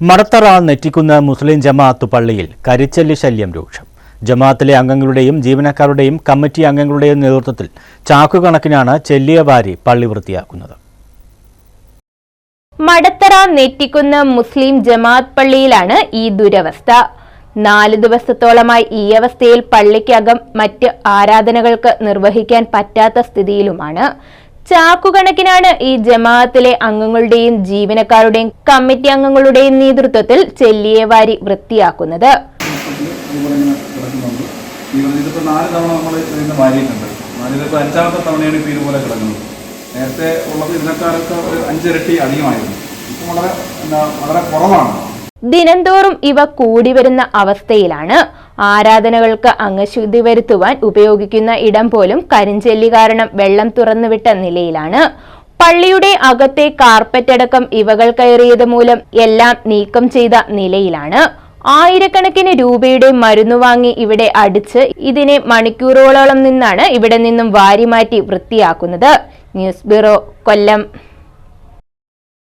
മടത്തറ നെറ്റിക്കുന്ന മുസ്ലിം ജമാഅത്ത് പള്ളിയിൽ കരിച്ചല്ലി ശല്യം രൂക്ഷം. ജമാഅത്തിലെ അംഗങ്ങളുടെയും ജീവനക്കാരുടെയും കമ്മിറ്റി അംഗങ്ങളുടെയും നേതൃത്വത്തിൽ ചാക്കുകണക്കിനാണ് ചെല്ലിയ വാരി പള്ളി വൃത്തിയാക്കുന്നത്. മടത്തറ നെറ്റിക്കുന്ന മുസ്ലിം ജമാഅത്ത് പള്ളിയിലാണ് ഈ ദുരവസ്ഥ. നാല് ദിവസത്തോളമായി ഈ അവസ്ഥയിൽ പള്ളിക്കകം മറ്റ് ആരാധനകൾക്ക് നിർവഹിക്കാൻ പറ്റാത്ത സ്ഥിതിയിലുമാണ്. ചാക്കുകണക്കിനാണ് ഈ ജമാഅത്തിലെ അംഗങ്ങളുടെയും ജീവനക്കാരുടെയും കമ്മിറ്റി അംഗങ്ങളുടെയും നേതൃത്വത്തിൽ ചെല്ലിയെ വാരി വൃത്തിയാക്കുന്നത്. അഞ്ചാമത്തെ തവണയാണ് ഇപ്പോൾ ഇതുപോലെ കിടക്കുന്നത്. നേരത്തെ ഉള്ളത് ഇതിനേക്കാളൊക്കെ ഒരു അഞ്ചിരട്ടി അധികമായിരുന്നു. ഇപ്പോൾ വളരെ വളരെ കുറവാണ്. ദിനംതോറും ഇവ കൂടി വരുന്ന അവസ്ഥയിലാണ്. ആരാധനകൾക്ക് അംഗശുദ്ധി വരുത്തുവാൻ ഉപയോഗിക്കുന്ന ഇടം പോലും കരിഞ്ചെല്ലി കാരണം വെള്ളം തുറന്നുവിട്ട നിലയിലാണ്. പള്ളിയുടെ അകത്തെ കാർപ്പറ്റ് അടക്കം ഇവകൾ കയറിയത് മൂലം എല്ലാം നീക്കം ചെയ്ത നിലയിലാണ്. ആയിരക്കണക്കിന് രൂപയുടെ മരുന്ന് വാങ്ങി ഇവിടെ അടിച്ച് ഇതിനെ മണിക്കൂറുകളോളം നിന്നാണ് ഇവിടെ നിന്നും വാരിമാറ്റി വൃത്തിയാക്കുന്നത്. News bureau Kollam.